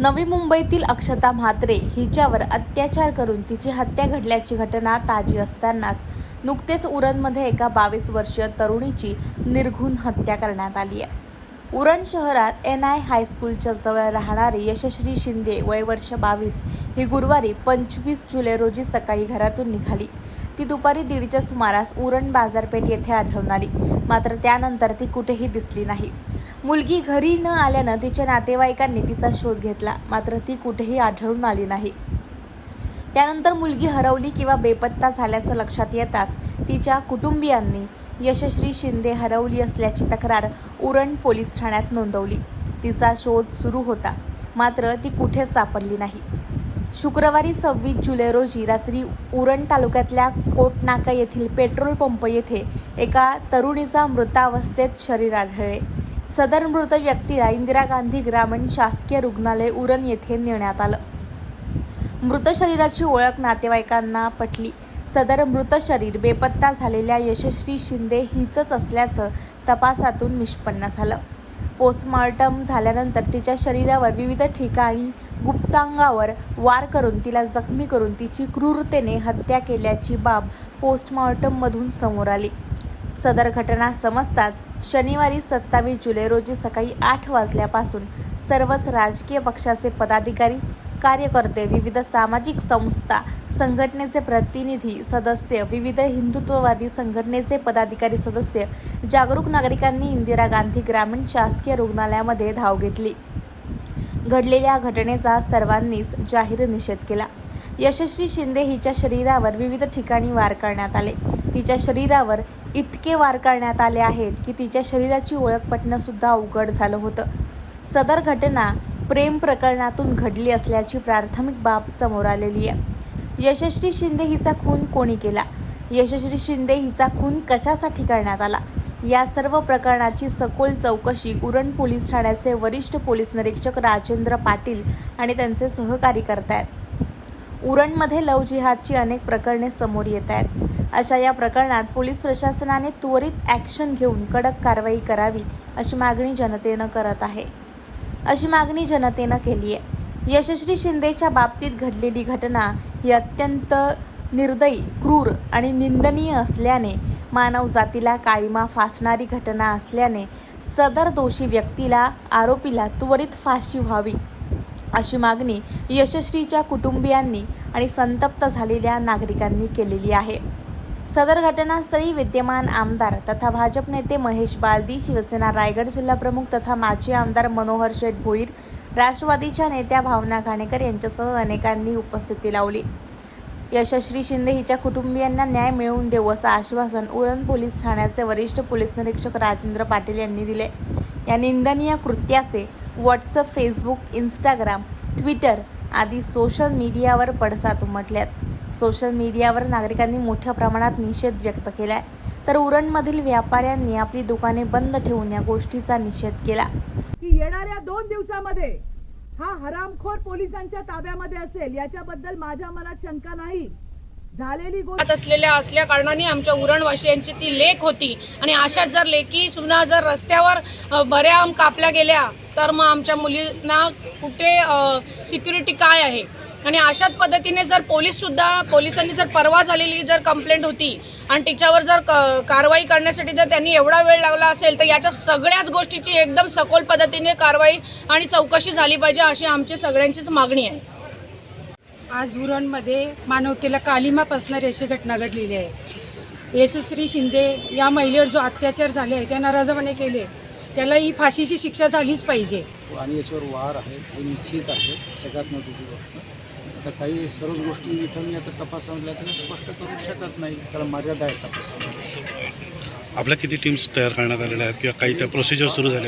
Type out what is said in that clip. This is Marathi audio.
नवी मुंबईतील अक्षता म्हात्रे हिच्यावर अत्याचार करून तिची हत्या घडल्याची घटना ताजी असतानाच नुकतेच उरणमध्ये एका बावीस वर्षीय तरुणीची निर्घुण हत्या करण्यात आली आहे. उरण शहरात एन आय हायस्कूलच्या जवळ राहणारी यशश्री शिंदे वय वर्ष बावीस ही गुरुवारी पंचवीस जुलै रोजी सकाळी घरातून निघाली. ती दुपारी दीडच्या सुमारास उरण बाजारपेठ येथे आढळून आली. मात्र त्यानंतर ती कुठेही दिसली नाही. मुलगी घरी न आल्यानं तिच्या नातेवाईकांनी तिचा शोध घेतला. मात्र ती कुठेही आढळून आली नाही. त्यानंतर मुलगी हरवली किंवा बेपत्ता झाल्याचं लक्षात येताच तिच्या कुटुंबियांनी यशश्री शिंदे हरवली असल्याची तक्रार उरण पोलीस ठाण्यात नोंदवली. तिचा शोध सुरू होता मात्र ती कुठेच सापडली नाही. शुक्रवारी सव्वीस जुलै रोजी रात्री उरण तालुक्यातल्या कोटनाका येथील पेट्रोल पंप येथे एका तरुणीचा मृतावस्थेत शरीर आढळले. सदर मृत व्यक्तीला इंदिरा गांधी ग्रामीण शासकीय रुग्णालय उरण येथे नेण्यात आलं. मृत शरीराची ओळख नातेवाईकांना पटली. सदर मृत शरीर बेपत्ता झालेल्या यशस्वी शिंदे हीचंच असल्याचं तपासातून निष्पन्न झालं. पोस्टमॉर्टम झाल्यानंतर तिच्या शरीरावर विविध ठिकाणी गुप्तांगावर वार करून तिला जखमी करून तिची क्रूरतेने हत्या केल्याची बाब पोस्टमॉर्टममधून समोर आली. सदर घटना समजताच शनिवारी सत्तावीस जुलै रोजी सकाळी आठ वाजल्यापासून सर्वच राजकीय पक्षाचे पदाधिकारी कार्यकर्ते विविध सामाजिक संस्था संघटनेचे प्रतिनिधी सदस्य विविध हिंदुत्ववादी संघटनेचे पदाधिकारी सदस्य जागरूक नागरिकांनी इंदिरा गांधी ग्रामीण शासकीय रुग्णालयामध्ये धाव घेतली. घडलेल्या घटनेचा सर्वांनीच जाहीर निषेध केला. यशस्वी शिंदे हिच्या शरीरावर विविध ठिकाणी वार करण्यात आले. तिच्या शरीरावर इतके वार करण्यात आले आहेत की तिच्या शरीराची ओळख पटणंसुद्धा अवघड झालं होतं. सदर घटना प्रेम प्रकरणातून घडली असल्याची प्राथमिक बाब समोर आलेली आहे. यशस्वी शिंदे हिचा खून कोणी केला? यशस्वी शिंदे हिचा खून कशासाठी करण्यात आला? या सर्व प्रकरणाची सखोल चौकशी उरण पोलीस ठाण्याचे वरिष्ठ पोलीस निरीक्षक राजेंद्र पाटील आणि त्यांचे सहकारी करतायत. उरणमध्ये लव जिहादची अनेक प्रकरणे समोर येत आहेत. अशा या प्रकरणात पोलीस प्रशासनाने त्वरित ॲक्शन घेऊन कडक कारवाई करावी अशी मागणी जनतेनं करत आहे. अशी मागणी जनतेनं केली आहे. यशस्वी शिंदेच्या बाबतीत घडलेली घटना ही अत्यंत निर्दयी क्रूर आणि निंदनीय असल्याने मानवजातीला काळीमा फासणारी घटना असल्याने सदर दोषी व्यक्तीला आरोपीला त्वरित फाशी व्हावी. अशी मागणी यशस्वीच्या कुटुंबियांनी आणि संतप्त झालेल्या नागरिकांनी केलेली आहे. सदर घटनास्थळी विद्यमान आमदार तथा भाजप नेते महेश बालदी शिवसेना रायगड जिल्हाप्रमुख तथा माजी आमदार मनोहर शेठ भोईर राष्ट्रवादीच्या नेत्या भावना घाणेकर यांच्यासह अनेकांनी उपस्थिती लावली. यशस्वी शिंदे हिच्या कुटुंबियांना न्याय मिळवून देऊ असं आश्वासन उरण पोलीस ठाण्याचे वरिष्ठ पोलीस निरीक्षक राजेंद्र पाटील यांनी दिले. या निंदनीय कृत्याचे व्हॉट्सअप फेसबुक इंस्टाग्राम ट्विटर आदी सोशल मीडियावर पडसाद उमटल्यात. सोशल मीडियावर नागरिकांनी मोठ्या प्रमाणात निषेध व्यक्त केलाय. तर उरणमधील व्यापाऱ्यांनी आपली दुकाने बंद ठेवून या गोष्टीचा निषेध केला. की येणाऱ्या दोन दिवसामध्ये हा हरामखोर पोलिसांच्या ताब्यामध्ये असेल याच्याबद्दल माझ्या मनात शंका नाही. झालेली असलेल्या असल्या कारणाने आमच्या उरणवासियांची ती लेख होती. आणि अशाच जर लेखी सुना जर रस्त्यावर बऱ्या कापल्या गेल्या तर मग आमच्या मुलींना कुठे सिक्युरिटी काय आहे? आणि अशाच पद्धतीने जर पोलीससुद्धा पोलिसांनी जर परवा झालेली जर कंप्लेंट होती आणि तिच्यावर जर क- कारवाई करण्यासाठी जर त्यांनी एवढा वेळ लावला असेल तर याच्या सगळ्याच गोष्टीची एकदम सखोल पद्धतीने कारवाई आणि चौकशी झाली पाहिजे अशी आमची सगळ्यांचीच मागणी आहे. आज उरणमध्ये मानवतेला कालिमा पसणारी अशी घटना घडलेली आहे. यशस्वी शिंदे या महिलेवर जो अत्याचार झाले आहे त्या नाराजपणे केले त्याला ही फाशीची शिक्षा झालीच पाहिजे. आणि याच्यावर वार आहे हे निश्चित आहे सगळ्यात महत्त्वाची गोष्ट. आता काही सर्वच गोष्टी इथं मी आता तपासायला तरी स्पष्ट करू शकत नाही त्याला मर्यादा आहे तपासामध्ये. आपल्या किती टीम्स तयार करण्यात आलेल्या आहेत किंवा काही त्या प्रोसिजर सुरू झाल्या